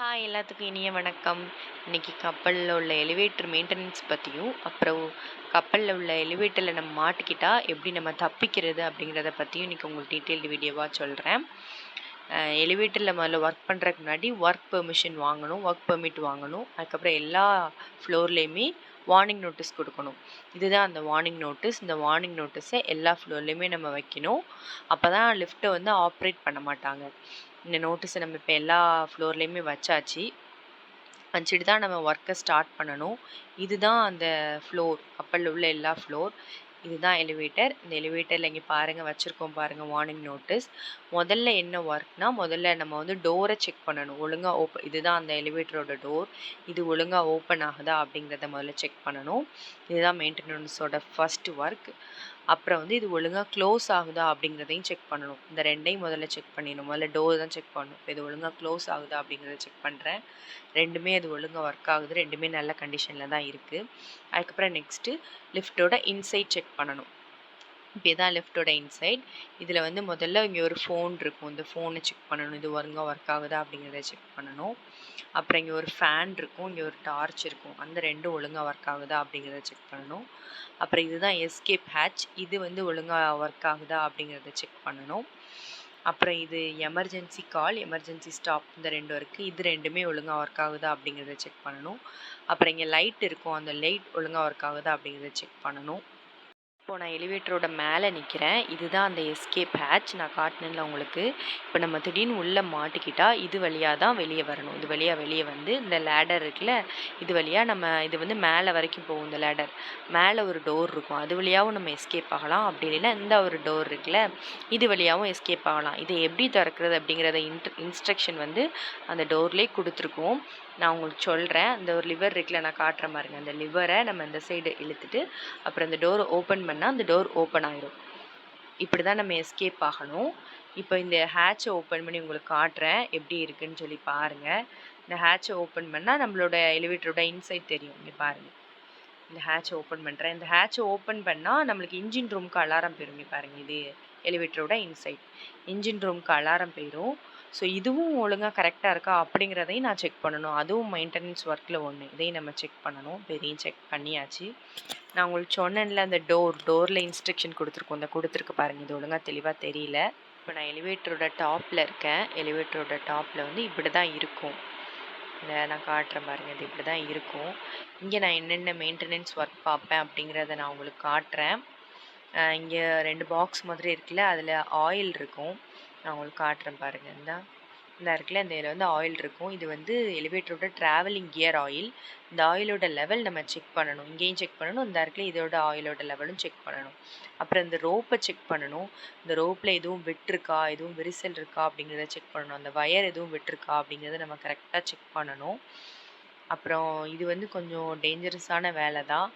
Hi எல்லாத்துக்கும் இனிய வணக்கம். இன்னைக்கு கப்பலில் உள்ள எலிவேட்டர் மெயின்டெனன்ஸ் பற்றியும் அப்புறம் கப்பலில் உள்ள எலிவேட்டரில் நம்ம மாட்டிக்கிட்டால் எப்படி நம்ம தப்பிக்கிறது அப்படிங்கிறத பற்றியும் இன்றைக்கி உங்களுக்கு டீட்டெயில்டு வீடியோவாக சொல்கிறேன் எலிவேட்டரில் முதல்ல ஒர்க் பண்ணுறதுக்கு முன்னாடி ஒர்க் பெர்மிஷன் வாங்கணும் ஒர்க் பெர்மிட் வாங்கணும். அதுக்கப்புறம் எல்லா ஃப்ளோர்லேயுமே வார்னிங் நோட்டீஸ் கொடுக்கணும். இதுதான் அந்த வார்னிங் நோட்டீஸ் இந்த வார்னிங் நோட்டீஸை எல்லா ஃப்ளோர்லேயுமே நம்ம வைக்கணும். அப்போ தான் லிஃப்ட்டை வந்து ஆப்ரேட் பண்ண மாட்டாங்க. இந்த நோட்டீஸை நம்ம இப்போ எல்லா ஃப்ளோர்லேயுமே வச்சாச்சு. வச்சுட்டு தான் நம்ம ஒர்க்கை ஸ்டார்ட் பண்ணணும். இதுதான் அந்த ஃப்ளோர் கப்பலில் உள்ள எல்லா ஃப்ளோர் இதுதான் எலிவேட்டர் இந்த எலிவேட்டரில் இங்கே பாருங்கள் வச்சுருக்கோம் பாருங்கள் வார்னிங் நோட்டீஸ் முதல்ல என்ன ஒர்க்னா முதல்ல நம்ம வந்து டோரை செக் பண்ணணும். ஒழுங்காக ஓப்பன் இதுதான் அந்த எலிவேட்டரோட டோர் இது ஒழுங்காக ஓப்பன் ஆகுதா அப்படிங்கிறத முதல்ல செக் பண்ணணும். இதுதான் மெயின்டெனன்ஸோட ஃபஸ்ட் ஒர்க் அப்புறம் வந்து இது ஒழுங்காக க்ளோஸ் ஆகுதா அப்படிங்கிறதையும் செக் பண்ணணும். இந்த ரெண்டையும் முதல்ல செக் பண்ணிடணும். முதல்ல டோர் தான் செக் பண்ணணும். இப்போ இது ஒழுங்காக க்ளோஸ் ஆகுதா அப்படிங்கிறத செக் பண்ணுறேன் ரெண்டுமே அது ஒழுங்காக ஒர்க் ஆகுது. ரெண்டுமே நல்ல கண்டிஷனில் தான் இருக்குது அதுக்கப்புறம் நெக்ஸ்ட்டு லிஃப்ட்டோட இன்சைட் செக் பண்ணணும். இப்போ தான் லெஃப்டோட இன்சைட் இதில் வந்து முதல்ல இங்கே ஒரு ஃபோன் இருக்கும். இந்த ஃபோனை செக் பண்ணணும். இது ஒழுங்காக ஒர்க் ஆகுதா அப்படிங்கிறத செக் பண்ணணும். அப்புறம் இங்கே ஒரு ஃபேன் இருக்கும். இங்கே ஒரு டார்ச் இருக்கும். அந்த ரெண்டும் ஒழுங்காக ஒர்க் ஆகுதா அப்படிங்கிறத செக் பண்ணணும். அப்புறம் இதுதான் எஸ்கேப் ஹேட்ச் இது வந்து ஒழுங்காக ஒர்க் ஆகுதா அப்படிங்கிறத செக் பண்ணணும். அப்புறம் இது எமர்ஜென்சி கால் எமர்ஜென்சி ஸ்டாப் இந்த ரெண்டும் இருக்குது இது ரெண்டுமே ஒழுங்காக ஒர்க் ஆகுதா அப்படிங்கிறத செக் பண்ணணும். அப்புறம் இங்கே லைட் இருக்கும். அந்த லைட் ஒழுங்காக ஒர்க் ஆகுதா அப்படிங்கிறத செக் பண்ணணும். இப்போ நான் எலிவேட்டரோட மேலே நிற்கிறேன் இதுதான் அந்த எஸ்கேப் ஹேட்ச் நான் காட்டினேன்ல உங்களுக்கு. இப்போ நம்ம திடீர்னு உள்ளே மாட்டிக்கிட்டா இது வழியாக தான் வெளியே வரணும். இது வழியாக வெளியே வந்து இந்த லேடர் இருக்குல்ல இது வழியாக நம்ம இது வந்து மேலே வரைக்கும் போகும் இந்த லேடர் மேலே ஒரு டோர் இருக்கும். அது வழியாகவும் நம்ம எஸ்கேப் ஆகலாம். அப்படி இல்லைன்னா இந்த ஒரு டோர் இருக்குல்ல இது வழியாகவும் எஸ்கேப் ஆகலாம். இதை எப்படி திறக்கிறது அப்படிங்கிறத இன்ட் இன்ஸ்ட்ரக்ஷன் வந்து அந்த டோர்லேயே கொடுத்துருக்கோம். நான் உங்களுக்கு சொல்கிறேன் அந்த ஒரு லிவர் இருக்குல்ல நான் காட்டுற மாதிரிங்க. அந்த லிவரை நம்ம இந்த சைடு இழுத்துட்டு அப்புறம் அந்த டோரை ஓப்பன் பண்ணி பண்ணால் அந்த டோர் ஓப்பன் ஆயிரும். இப்படி தான் நம்ம எஸ்கேப் ஆகணும். இப்போ இந்த ஹேட்சை ஓப்பன் பண்ணி உங்களுக்கு காட்டுறேன். எப்படி இருக்குன்னு சொல்லி பாருங்கள் இந்த ஹேட்சை ஓப்பன் பண்ணால் நம்மளோட எலிவேட்டரோட இன்சைட் தெரியும். இங்கே பாருங்கள் இந்த ஹேட்சை ஓப்பன் பண்ணுறேன் இந்த ஹேட்சை ஓப்பன் பண்ணால் நம்மளுக்கு இன்ஜின் ரூமுக்கு அலாரம் போயிடும் இங்கே பாருங்கள் இது எலிவேட்டரோட இன்சைட் இன்ஜின் ரூமுக்கு அலாரம் போயிடும் ஸோ இதுவும் ஒழுங்காக கரெக்டாக இருக்கா அப்படிங்கிறதையும் நான் செக் பண்ணணும். அதுவும் மெயின்டெனன்ஸ் ஒர்க்கில் ஒன்று இதையும் நம்ம செக் பண்ணணும். இதையும் செக் பண்ணியாச்சு. நான் உங்களுக்கு சொன்னேன்ல அந்த டோர் டோரில் இன்ஸ்ட்ரக்ஷன் கொடுத்துருக்கோம். இந்த கொடுத்துருக்கு பாருங்கள் இது ஒழுங்காக தெளிவாக தெரியல. இப்போ நான் எலிவேட்டரோட டாப்பில் இருக்கேன். எலிவேட்டரோட டாப்பில் வந்து இப்படி தான் இருக்கும். இல்லை நான் காட்டுறேன் பாருங்கள் இது இப்படி தான் இருக்கும். இங்கே நான் என்னென்ன மெயின்டெனன்ஸ் ஒர்க் பார்ப்பேன் அப்படிங்கிறத நான் உங்களுக்கு காட்டுறேன். இங்கே ரெண்டு பாக்ஸ் மாதிரி இருக்குல்ல. அதில் ஆயில் இருக்கும். நான் உங்களுக்கு காட்டுறேன் பாருங்கள் இந்த. இந்த இருக்குல்ல இந்த இதில் வந்து ஆயில் இருக்கும். இது வந்து எலிவேட்டரோட ட்ராவலிங் கியர் ஆயில் இந்த ஆயிலோட லெவல் நம்ம செக் பண்ணணும். இங்கேயும் செக் பண்ணணும். இந்த இருக்குல்ல இதோட ஆயிலோட லெவலும் செக் பண்ணணும். அப்புறம் இந்த ரோப்பை செக் பண்ணணும். இந்த ரோப்பில் எதுவும் விட்டுருக்கா? எதுவும் விரிசல் இருக்கா? அப்படிங்கிறத செக் பண்ணணும். அந்த வயர் எதுவும் விட்டுருக்கா? அப்படிங்கிறத நம்ம கரெக்டாக செக் பண்ணணும். அப்புறம் இது வந்து கொஞ்சம் டேஞ்சரஸான வேலை தான்.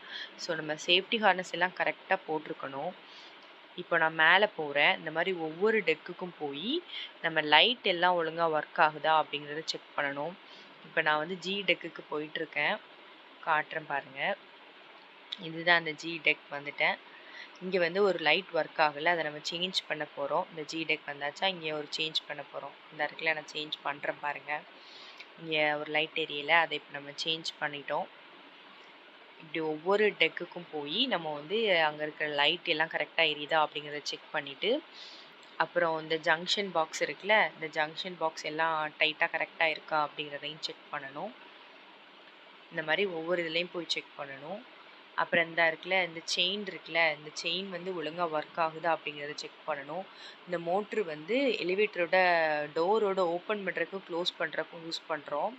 ஸோ நம்ம சேஃப்டி ஹார்னஸ் எல்லாம் கரெக்டாக போட்டிருக்கணும். இப்போ நான் மேலே போகிறேன் இந்த மாதிரி ஒவ்வொரு டெக்குக்கும் போய் நம்ம லைட் எல்லாம் ஒழுங்காக ஒர்க் ஆகுதா அப்படிங்கிறத செக் பண்ணணும். இப்போ நான் வந்து ஜி டெக்குக்கு போயிட்டுருக்கேன். காட்டுறேன் பாருங்கள் இதுதான் அந்த ஜி டெக் வந்துட்டேன். இங்கே வந்து ஒரு லைட் ஒர்க் ஆகலை. அதை நம்ம சேஞ்ச் பண்ண போகிறோம் இந்த ஜி டெக் வந்தாச்சா இங்கே ஒரு சேஞ்ச் பண்ண போகிறோம் இந்த இடத்துல நான் சேஞ்ச் பண்ணுறேன் பாருங்கள் இங்கே ஒரு லைட் எரியலை அதை இப்போ நம்ம சேஞ்ச் பண்ணிட்டோம். இப்படி ஒவ்வொரு டெக்குக்கும் போய் நம்ம வந்து அங்கே இருக்கிற லைட் எல்லாம் கரெக்டாக எரியுதா அப்படிங்கிறத செக் பண்ணிவிட்டு அப்புறம் இந்த ஜங்ஷன் பாக்ஸ் இருக்குல்ல இந்த ஜங்ஷன் பாக்ஸ் எல்லாம் டைட்டாக கரெக்டாக இருக்கா அப்படிங்கிறதையும் செக் பண்ணணும். இந்த மாதிரி ஒவ்வொரு இதுலேயும் போய் செக் பண்ணணும். அப்புறம் இந்த இருக்குல்ல இந்த செயின் இருக்குல்ல இந்த செயின் வந்து ஒழுங்காக ஒர்க் ஆகுதா அப்படிங்கிறத செக் பண்ணணும். இந்த மோட்ரு வந்து எலிவேட்டரோட டோரோட ஓப்பன் பண்ணுறக்கும் க்ளோஸ் பண்ணுறக்கும் யூஸ் பண்ணுறோம்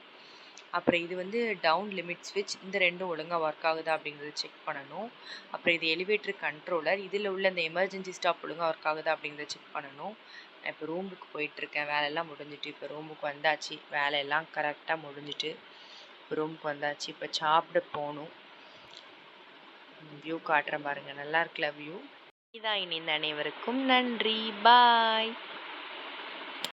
அப்புறம் இது வந்து டவுன் லிமிட் ஸ்விட்ச் இந்த ரெண்டும் ஒழுங்காக ஒர்க் ஆகுதா அப்படிங்கிறத செக் பண்ணணும். அப்புறம் இது எலிவேட்டர் கண்ட்ரோலர் இதில் உள்ள இந்த எமர்ஜென்சி ஸ்டாப் ஒழுங்காக ஒர்க் ஆகுதா அப்படிங்கிறத செக் பண்ணணும். நான் இப்போ ரூமுக்கு போயிட்டுருக்கேன் வேலையெல்லாம் முடிஞ்சிட்டு இப்போ ரூமுக்கு வந்தாச்சு வேலையெல்லாம் கரெக்டாக முடிஞ்சிட்டு இப்போ ரூமுக்கு வந்தாச்சு இப்போ சாப்பிட போகணும். வியூ காட்டுறேன் பாருங்கள் நல்லா இருக்குல்ல வியூ இதான் இனி இந்த அனைவருக்கும் நன்றி பாய்